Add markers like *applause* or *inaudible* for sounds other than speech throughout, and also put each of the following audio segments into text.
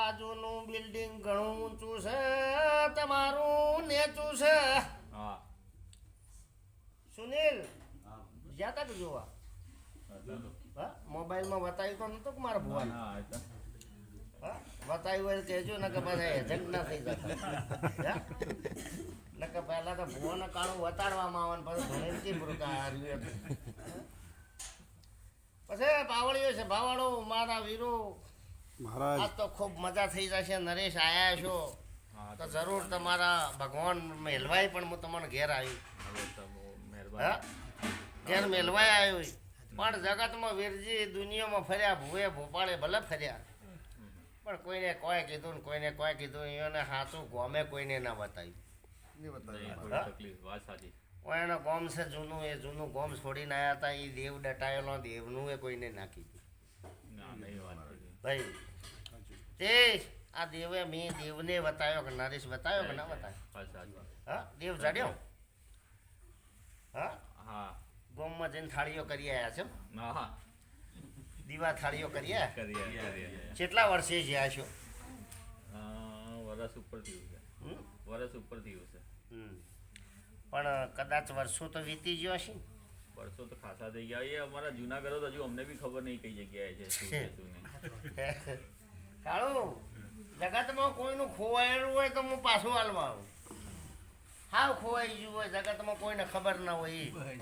બાજુનું બિલ્ડિંગ ઘણું ઊંચું છે તમારું નેચું છે. હા. સુનિલ જ્યાં તક જોવા? મોબાઈલ મોબાઈલમાં બતાવ્યું તો નતો કે મારા ભુવા બતાવ્યું હોય કહેજો ને કે પછી એજન્ટ ના થઈ જતા ને કે પહેલા તો ભુવાને કાળું વતાડવામાં આવે ને પછી ધોઈને કેમ રૂકા હાર્યું પછી પાવળીઓ છે ભાવાળો મારા વીરો મહારાજ. આજ તો ખૂબ મજા થઈ જશે. નરેશ આયા છો. તો જરૂર તમારા ભગવાન મેલવાય પણ હું તમને ઘેર આવી. ઘેર મેલવાય આવ્યો પણ જગતમાં વીરજી દુનિયામાં ફર્યા ભૂએ ભોપાળે ભલે ફર્યા. પણ કોઈને કોઈ કીધું ને કોઈને કોઈ કીધું એને સાચું ગોમે કોઈને ના બતાવ્યું. એનો ગોમ છે જૂનું એ જૂનું ગોમ છોડીને આવ્યા હતા એ દેવ ડટાયેલો દેવનું એ કોઈને ના કીધું. ના નહીં વાત સાચી. ભાઈ તે આ દેવે મેં દેવને બતાવ્યો કે નરેશ બતાવ્યો કે ના બતાવ્યો? હા દેવ ચડ્યો હા? હા. ગોમમાં જઈને થાળીઓ કરી આવ્યા છે? હા. દીવા થાળીઓ કરી આવ્યા કેટલા વર્ષે છો વરસ થયું છે? વરસ ઉપર થયું છે. હમ. પણ કદાચ વર્ષો તો વીતી ગયો હશે ને? વર્ષો તો ખાસા થઈ ગયા. એ અમારા જુનાગઢ તો હજુ અમને બી ખબર નહીં કઈ જગ્યાએ છે શું છે શું નહીં. કાળું જગતમાં કોઈનું ખોવાયેલું હોય તો હું પાછું હાલવા આવું હાવ ખોવાઈ ગયું હોય જગતમાં કોઈને ખબર ના હોય. પછી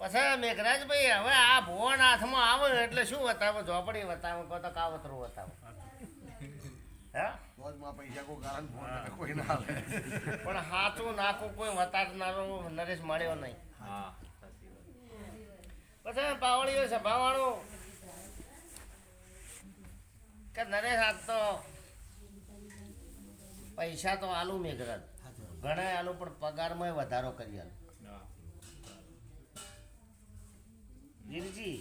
પછી મેઘરાજભાઈ હવે આ ભુવન હાથમાં આવે એટલે શું બતાવો? ઝોપડી બતાવો કહો તો કાવતરું બતાવો. હા? પૈસા કોઈ કારણ ફોન કોઈ ના આવે. પણ હાથું નાખું કોઈ વતાડનારો નરેશ મળ્યો નહીં. હા. પછી પાવળીઓ છે ભાવાળો કે નરેશ આજ તો પૈસા તો આલુ મેઘરાજ. ઘણા આલુ પણ પગારમાં વધારો કરી આલુ. ગીરજી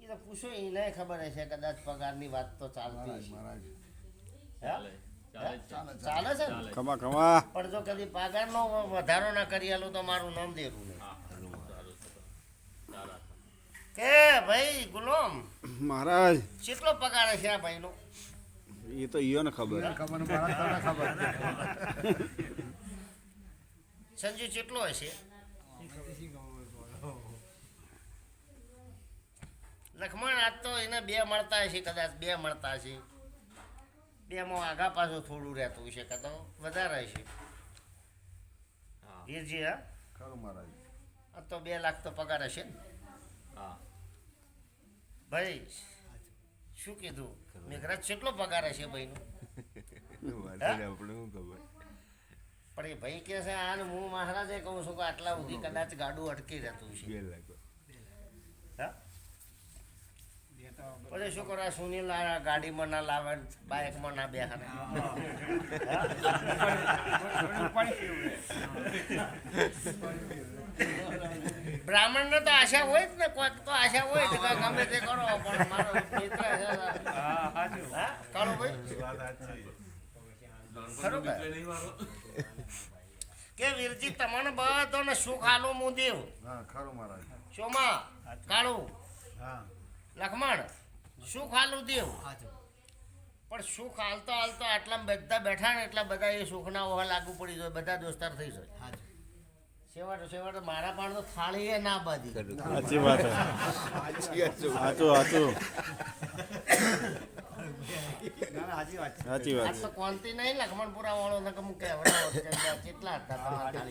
એ તો પૂછો એને ખબર હશે કદાચ પગારની વાત તો ચાલતી હશે. હા? ચાલે ચાલે છે. કમા કમા પણ જો કદી પગારનો વધારો ના કરી આલું તો મારું નામ દેવું નહીં હા સારું સારું છે તો. ચાલે કે ભાઈ ગુલામ મહારાજ. કેટલો પગાર છે આ ભાઈનો? એ તો ઈયો ને ખબર ખબર ખબર સંજુ કેટલો હશે લખમણ આજ તો એને બે મળતા હશે કદાચ બે મળતા હશે. બેમાં આગા પાછું થોડું રહેતું હશે કાં તો વધારે હશે. ગીરજી વીરજી હા? ખરું મહારાજ. આ તો બે લાખ તો પગાર હશે ને? ભાઈ શું કીધું મેઘરાજ કેટલો પગાર હશે ભાઈનો પણ એ ભાઈ કે છે આને હું મહારાજે કહું છું કે આટલા સુધી કદાચ ગાડું અટકી રહેતું છે હા પછી શું કરવા સુનિલ ગાડીમાં ના લાવે બાઇકમાં ના બેહાડે બ્રાહ્મણ ને તો આશા હોય જ ને કોઈક તો આશા હોય જ કે ગમે તે કરો પણ મારો મિત્ર છે કાળો ભાઈ? કે? કે વીરજી તમને બધાને સુખ આલું હું દેવ. હા ખરું મહારાજ. શોમાં કાળું હા. લખમણ સુખ આલું દેવ. પણ સુખ હાલતો હાલતો આટલા બધા બેઠા ને એટલા બધા એ સુખના ઓહા લાગુ પડી જાય બધા દોસ્તાર થઈ જાય. મારા પણ તો થાળી એ ના બાંધી. સાચી વાત સાચું સાચું સાચી. વાત આ છે તો કોંતી નહીં લખમણપુરા વાળો ને હું કેટલા હતા તમારા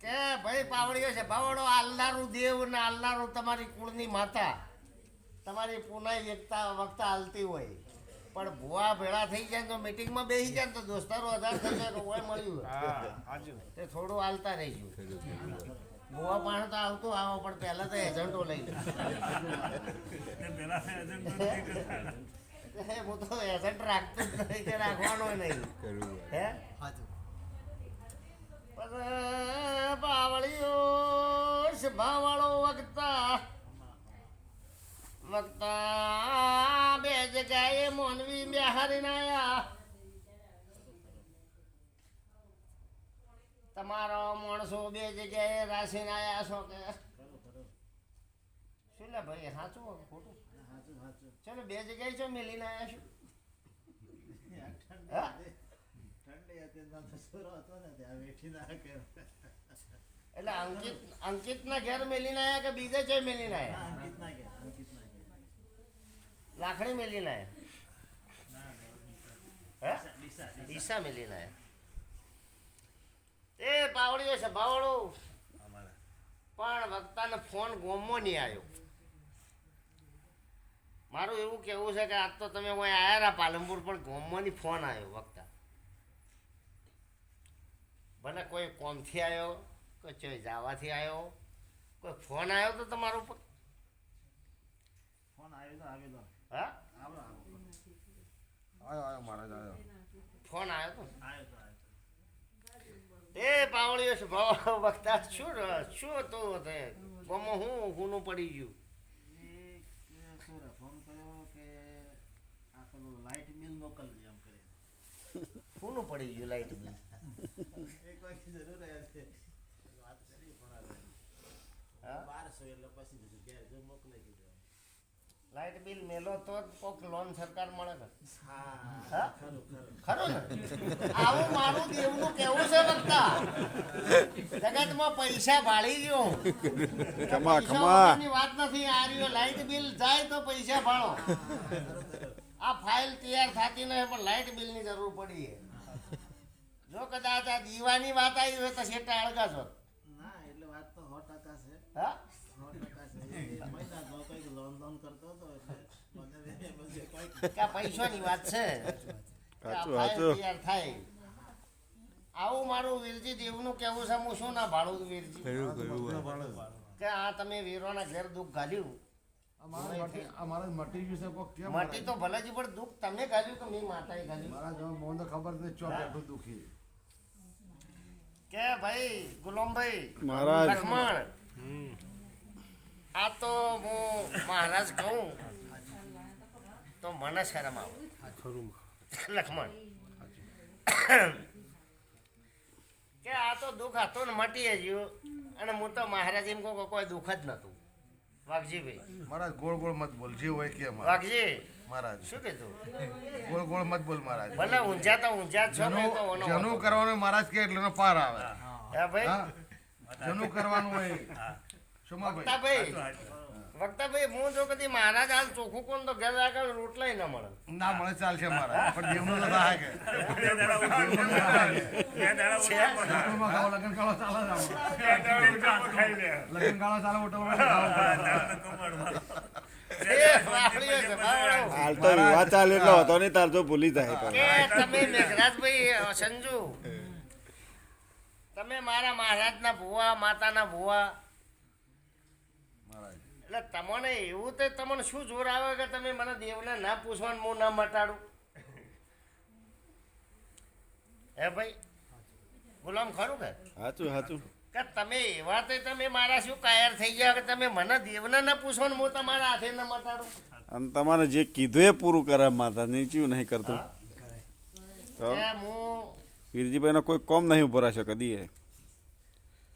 કે ભાઈ પાવડીઓ છે. ભાવડો આલનારું દેવ ને આલનારું તમારી કુળની માતા. તમારી પુનઃ એકતા વખતા હાલતી હોય. પણ ભુવા ભેળા થઈ જાય ને તો મિટિંગમાં બેસી જાય ને તો દોસ્તારો હજાર થઈ જાય તો ઓય મળ્યું તે થોડું હાલતા રહીશું. ભુવા પાણી તો આવતું આવો પણ પહેલા તો એજન્ટો લઈ લે. હું? તો એજન્ટ રાખતો જ નહીં કે રાખવાનો નહીં. હે? બાવળીઓ સભાવાળો વગતા વગતા બે જગ્યાએ મોનવી બિહારીને આયા. તમારો માણસો બે જગ્યાએ રાશીને આયા છો કે? શું લે ભાઈ સાચું ખોટું? ચલો, બે જગ્યાએ છો મેલીને આવ્યા છું? એટલે અંકિત અંકિત ને ઘેર મેલીને આવ્યા કે બીજે છે મેલીને આવ્યા અંકિત ના ઘેર લાખણી આવ્યા ના હે? ડીસા ડીસા મેલીને એ પાવડીઓ છે ભાવડો પણ વક્તાને ફોન ગોમો નહીં આવ્યો. મારું એવું કેવું છે કે આજ તો તમે કોઈ આવ્યા રા પાલનપુર, પણ ગોમોની ફોન આવ્યો વક્તા. ભલે કોઈ કોમથી આવ્યો, કોઈ ચોઈ જાવાથી આવ્યો, કોઈ ફોન આવ્યો તો તમારો ફોન આવ્યો તો આવ્યો તો. હા? આવો આવો આયો આયો મહારાજ આયો. ફોન આવ્યો તો? એ પાવળીઓ વખતા શું શું હતું તે ગોમો હું ગુનો પડી ગયું. ફોન કર્યો કે આ પેલું લાઇટ બિલ મોકલજો એમ કરે ગુનું પડી ગયું લાઈટ બિલ જરૂર છે વાત કરી હવે. હા? બારસો એટલે પછી ઘેર જો મોકલાઈ લાઈટ બિલ મેલો તો કોક લોન સરકાર મળે હા? ખરું ને? આવું મારું દેવનું કેવું છે વક્તા? જગતમાં પૈસા ભાળી ગયો કમા કમા વાત નથી આ રહ્યો લાઈટ બિલ જાય તો પૈસા ભાળો. આ ફાઇલ તૈયાર થતી નથી પણ લાઈટ બિલની જરૂર પડી છે. જો કદાચ આ દીવાની વાત આવી હોય તો શેટા અળગા છો ના એટલે વાત તો સો ટકા છે હા સો ટકા છે એ મહિનાનો કરતો હતો એટલે પૈસાની વાત છે? તૈયાર થાય. આવું મારું વીરજી દેવનું કેવું છે હું શું ના ભાડું વીરજી કે આ તમે વીરોના ઘેર દુઃખ ઘાલ્યું અમારા મટી તો ભલે જ પણ દુઃખ તમે ઘાલ્યું કે મેં માતાએ જો મને ખબર નથી ચો બેઠું દુખી. કે ભાઈ ગુલામભાઈ મહારાજ. લક્ષ્મણ આ તો હું મહારાજ કહું તો મને શરમ આવે. લખમણ. કે આ તો દુઃખ હતું ને મટી ગયું અને હું તો મહારાજ એમ કહું કોઈ દુઃખ જ નતું વાઘજીભાઈ. મહારાજ ગોળ ગોળ મત બોલ જે હોય કે વાઘજી મહારાજ. શું કીધું? ગોળ ગોળ મત બોલ મહારાજ. ભલે ઊંઝા તો ઊંઝા છો તો જનું. કરવાનું મહારાજ કે એટલે એનો પાર આવે. હે ભાઈ. જનું કરવાનું હોય વક્તાભાઈ. વક્તાભાઈ હું જો કદી મહારાજ હાલ ચોખ્ખું કોણ તો ઘર આગળ રોટલાય ન મળે. ના મને ચાલશે મારા. પણ દેવનું તો થાય કે લગ્ન ગાળો ચાલે લગ્ન ગાળો ચાલે જાય તમે મેઘરાજભાઈ મહારાજ સંજુ. તમે મારા મહારાજના ભુવા માતાના ભુવા એટલે તમને એવું તે તમને શું જોર આવે કે તમે મને દેવને ના પૂછવાનું હું ના મટાડું? હે ભાઈ? ગુલામ ખરું કે? સાચું સાચું કે તમે એવા તે તમે મારા શું કાયર થઈ ગયા કે તમે મને દેવને ના પૂછવાનું હું તમારા હાથે ના મટાડું? અને તમારે જે કીધું એ પૂરું કરે માતા નીચું નહીં કરતું. હું વીરજીભાઈનો કોઈ કોમ નહીં ઊભો રહેશે કદી એ.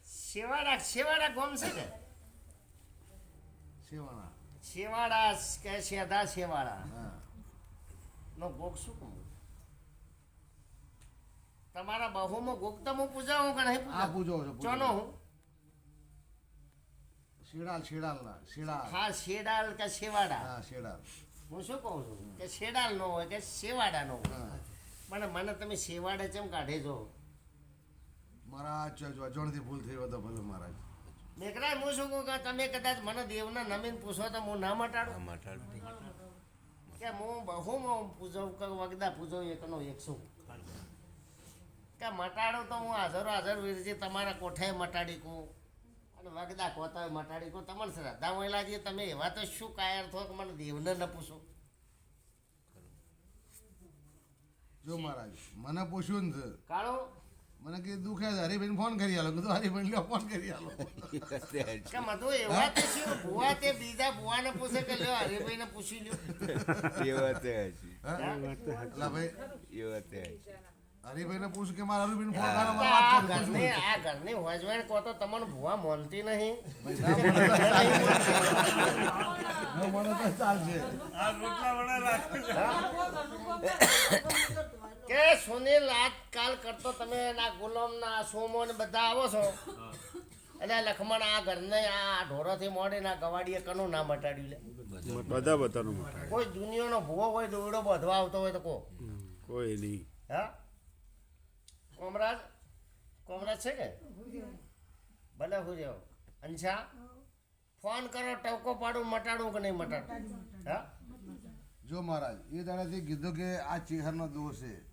શેવાડા શેવાડા કોમ છે કે? સેવાના શેવાડા કે શેધા શેવાડા હા. નો ગોગ શું કહું? તમારા બહુમાં ગોગ તો હું પૂજાવું કે નહીં આ પૂજો છે ચોનો હું? શેડાલ શેડાલ ના શેડાલ. હા શેડાલ કે શેવાડા હા શેડાલ. હું શું કહું છું? કે શેડાલ નો હોય કે શેવાડા નો હોય. પણ મને તમે શેવાડે કેમ કાઢે છો? મહારાજ જો જો અજણથી ભૂલ થઈ હોય તો ભલે મહારાજ મેઘરાજ હું શું કહું કે તમે કદાચ મને દેવના નમીન પૂછો તો હું ના મટાડું. કે હું બહુમાં પૂજવ કે વગદા પૂજવ એકનો એક છું. કે મટાડું તો હું હાજરો હાજર વીરજી તમારા કોઠાએ મટાડી કહું. અને વગદા કોતાએ મટાડી કહું. તમને શ્રદ્ધા મહિલાજી તમે એવા તો શું કાયર થો કે મને દેવને ન પૂછો? જો મહારાજ મને પૂછ્યું ને કાળો? મને કીધું દુખે છે હરિભાઈ ફોન કરી આલો. કીધું હરિભાઈ લ્યો ફોન કરી આલો. કે મધુ એવા તે છે ભુવા તે બીજા ભુવાને પૂછે કે લ્યો હરિભાઈને પૂછી લ્યો. *laughs* એ વાત *laughs* એ? હા? એટલે ભાઈ. એ વાત છે હરિભાઈ હરિભાઈને પૂછ કે મારા હરિભાઈને ફોન કરો મારે ઘરની આ ઘરની હોજવેણ કહો તો તમને ભુવા મોનતી નહીં. ન તો ચાલશે. *coughs* કે સુનિલ આજકાલ કરતો તમે એના ગુલામ ના સોમો ને બધા આવો છો. એટલે લખમણ આ ઘરને આ ઢોરોથી મોડી ના ગવાડીએ કનું ના મટાડ્યું લે? બધા બધાનું કોઈ દુનિયાનો ભૂવો હોય દોડો બધવા આવતો હોય તો કો. કોઈ નહીં. હા? કોમરાજ? કોમરાજ છે કે? ભલે હું રહ્યો અંશા ફોન કરો ટવકો પાડું મટાડું કે નહીં મટાડું? હા? જો મહારાજ એ દાડાથી કીધું કે આ ચેહરનો દોષ છે.